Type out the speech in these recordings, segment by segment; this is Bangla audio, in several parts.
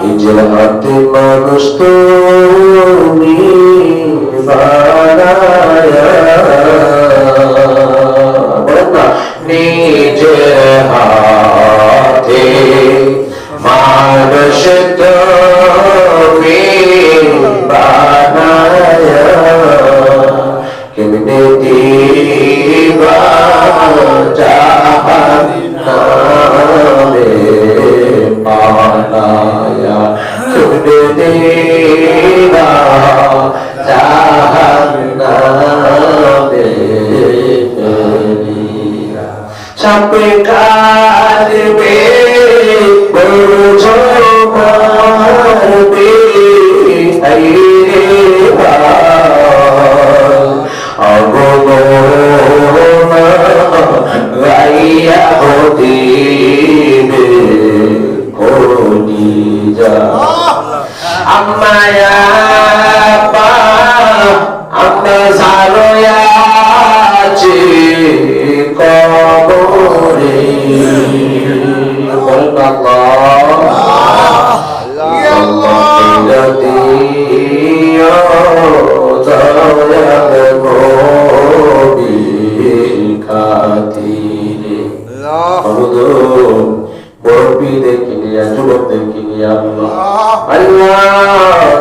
নিজের হাতে মানুষ তুমি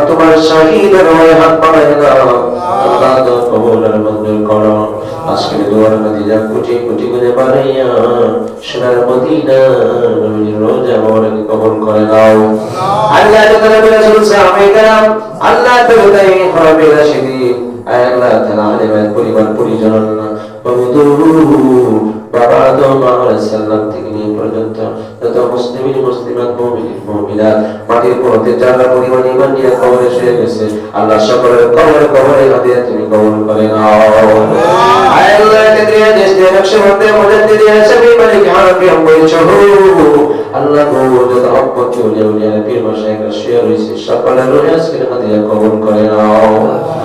তোমার শহীদের হয়ে হাত পাড়ায় দাও আল্লাহ তো কবুলের মঞ্জুর করো। আজকের দুয়ার নদীজা কোটি কোটি করে বাড়াইয়া সোনার মদিনা রোজা মোবারকে কবুল করে দাও। আল্লাহ। তাআলা বলে চলছে আমি আল্লাহ তাআলা হবে রাশিদি আল্লাহ তাআলা আলেমের পরিবার পরিজন বাবা আদম আলাইহিস সালাম থেকে নিয়ে পর্যন্ত যত মুসলিমিন মুসলিমাত মুমিনিন মুমিনাত মাটির পথে যারা পরিমাণ ইমান নিয়ে কবরে শুয়ে গেছে আল্লাহ সকলের কবরে কবরে হাদিয়া তুমি কবুল করে নাও। আল্লাহ। কেদিয়া দেশ দিয়ে নকশে মধ্যে মদত দিয়ে সবই মালিক হানাফি আম্বই চহু আল্লাহ গো যত অপর চলে উলিয়া পীর মাশাইখ শুয়ে রয়েছে সকলের রুহে আজকে হাদিয়া কবুল করে নাও।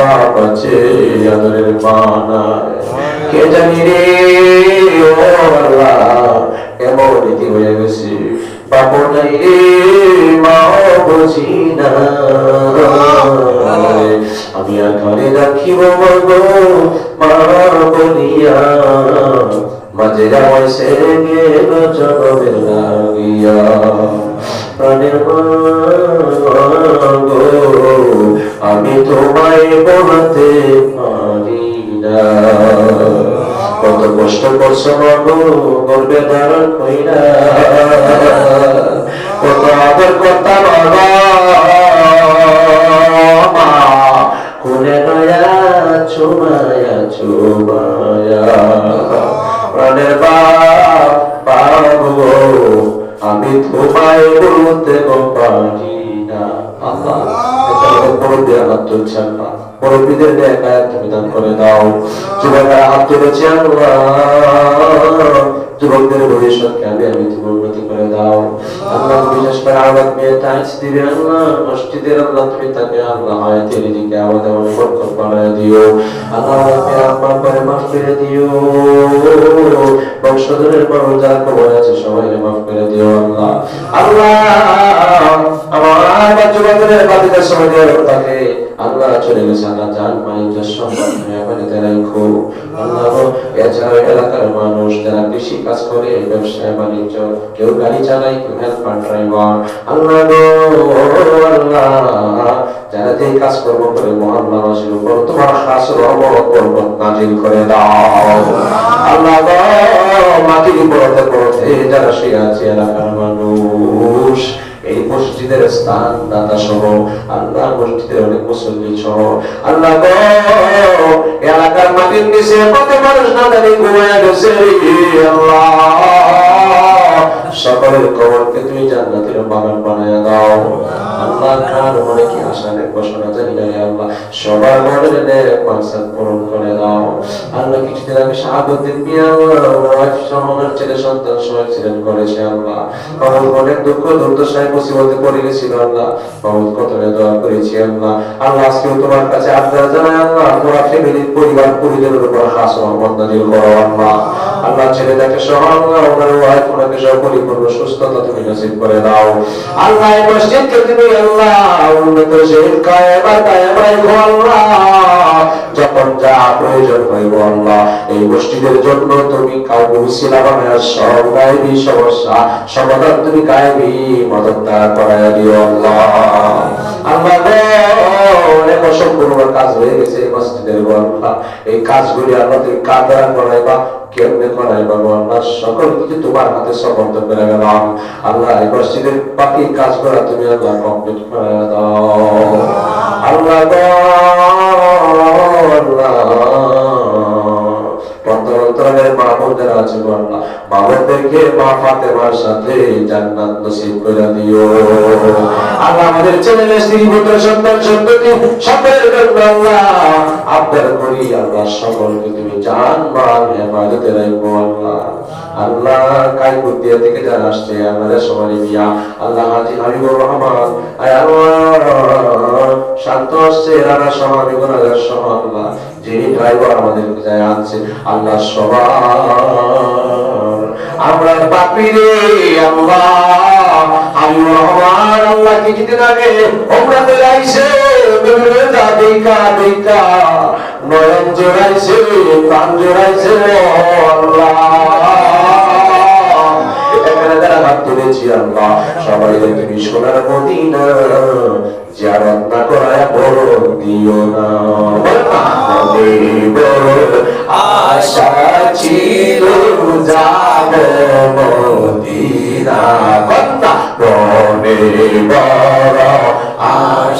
বাপ আছে আদরের নাই কে জানি রে, ও আল্লাহ এমন রীতি হয়ে গেছে? বাপ নাই রে, মাও বুঝি না। আমি আর ঘরে রাখিব গো মা বলিয়া। মাঝে যাওয়াই সে গেল জনমের লাগিয়া প্রাণের আমি তোমায় বলতে পারি না। কত কষ্ট করছ মাগো গর্বে ধারণ কত আদর বাবা কোনে নয়া চুমায়া চুমায়া। প্রাণের বাপ পাবো আমি তোমায় বলতে পারি না। মুরব্বীরা হাত তুলছে আল্লাহ মুরব্বীদের দেখা তুমি দান করে দাও যুবকরা আল্লাহ যুবকদের ভবিষ্যৎকে আমি আমি তুমি উন্নতি করে দাও? আল্লাহ বিশেষ করে আওয়াজ মেয়ে তাইজ দিবে আল্লাহ, মসজিদের আল্লাহ তুমি তাকে আল্লাহ হায়াতের দিকে বরকত বাড়ায় দিও। আল্লাহ করে মাফ করে দিও। বংশধরের আছে সবাই মাফ করে দিও আল্লাহ। আল্লাহ, আমার যুবকদের বাতিলের সময় দেওয়ার তাকে আল্লাহ চলে গেছে আল্লাহ মাইক সম্মান মেহমানিতে রাখো আল্লাহ এছাড়া এলাকার মানুষ যারা কৃষি কাজ করে, ব্যবসায় বাণিজ্য, কেউ গাড়ি চালায়, কেউ হেল্পার ড্রাইভার আল্লাহ আল্লাহ, যারা যে কাজ করে মহল্লাবাসীর উপর তোমার রহমত নাজিল করে দাও। আল্লাহ মাটির যারা শুয়ে আছে, এলাকার মানুষ। এই মসজিদের স্থান দাতা সহ আল্লাহ মসজিদের অনেক মুসল্লি সহ। আল্লাহ এলাকার মাটির নিচে কত মানুষ না জানি ঘুমায় গেছে সকলের কবরকে তুমি জান্নাতের বাগান বানায় দাও। আল্লাহ কার মনে কি আশা শোনা জানি আল্লাহ। সবার মনের নেক মাকসাদ পূরণ করে দাও। ওয়াইফ সহ ওনার ছেলে সন্তান সহ অ্যাক্সিডেন্ট করেছে আল্লাহ। কবর অনেক দুঃখ দুর্দশায় মুসিবতে পড়ে আল্লাহ। বহুত কত দোয়া করেছি আল্লাহ। আল্লাহ আজকেও তোমার কাছে আপনারা জানাই আল্লাহ, পুরা ফ্যামিলির পরিবার পরিজনের উপর করো আল্লাহ। ছেলেটাকে সহ সহ পরিপূর্ণ সুস্থতা তুমি নসিব করে দাও। আল্লাহ। যখন যা প্রয়োজন হইব আল্লাহ। এই মসজিদের জন্য তুমি কাউকে উসিলা বানায়, সব গায়েবী তুমি গায়েবী মদতদার করায় দিও আল্লাহ। আল্লাহ অনেক অসম্পূর্ণ কাজ হয়ে গেছে এই কাজগুলি আল্লাহ তুমি কাদারা করাইবা, কেমনে গো আল্লাহ সকল কিছু তোমার হাতে সমর্থ করে গেলাম। আল্লাহ, এই মসজিদের বাকি কাজ করা তুমি আল্লাহ কমপ্লিট করে দাও। আল্লাহ আল্লাহ। পন্তরন্তরের মা আছে গো আল্লাহ মা বোনদেরকে মা ফাতেমার সাথে জান্নাত নসিব করে দিও। আল্লাহ আমাদের ছেলে স্ত্রী, পুত্র, সন্তান, সন্ততি, সকলের জন্য আল্লাহ করি। আল্লাহ সকলকে তুমি জান মাল হেফাজতে রাখব আল্লাহ। আল্লাহ থেকে যারা আসছে আমাদের সবারই বিয়া আল্লাহ হাজি রহমান, আয় আল্লাহ। শান্ত আসছে রানা সহ আল্লাহ। যিনি ড্রাইভার আমাদের যায় আনছে? আল্লাহ সবার। আমরা পাপি রে, আল্লাহ আমি রহমান, আল্লাহ কিছুদিন আগে দেখা দেখা নয়ন জোড়াইছে, প্রাণ জোড়াইছে আল্লাহ। যারা সবাই না করায় বড় দিও না।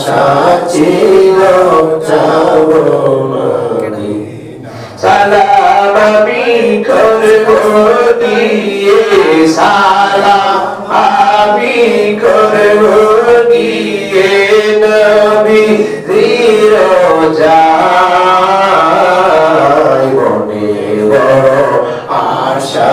আশা ছিল, যাব সালাম আমি করব দিয়ে সালাম আমি করব দিয়ে নবী ধীর যায় মনে বড় আশা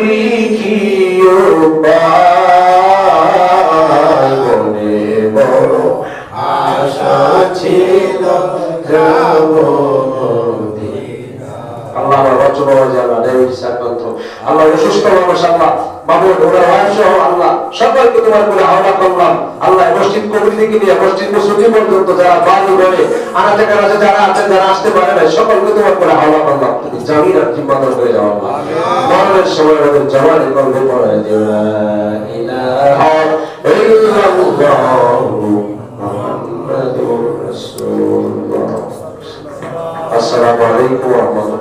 করি কি মনে বড় আশা ছিল ডায়াবেটিস আক্রান্ত আল্লাহ অসুস্থ মানুষ আল্লাহ বাবু ওরা বয়স আল্লাহ সকলকে তোমার করে আহ্বান করলাম। আল্লাহ মসজিদ কমিটি থেকে নিয়ে মসজিদ মুসলিম পর্যন্ত যারা বাড়ি ঘরে আনাতে কাছে যারা আছেন যারা আসতে পারে না সকলকে তোমার করে আহ্বান করলাম। তুমি জামিন আর জিম্মাদার করে যাও মরণের সময় আমাদের জওয়ানি কলবে পড়ায় দিও না ইলাহা ইল্লাল্লাহু মুহাম্মাদুর রাসূলুল্লাহ। আসসালামু আলাইকুম ওয়া রাহমাতুল্লাহ।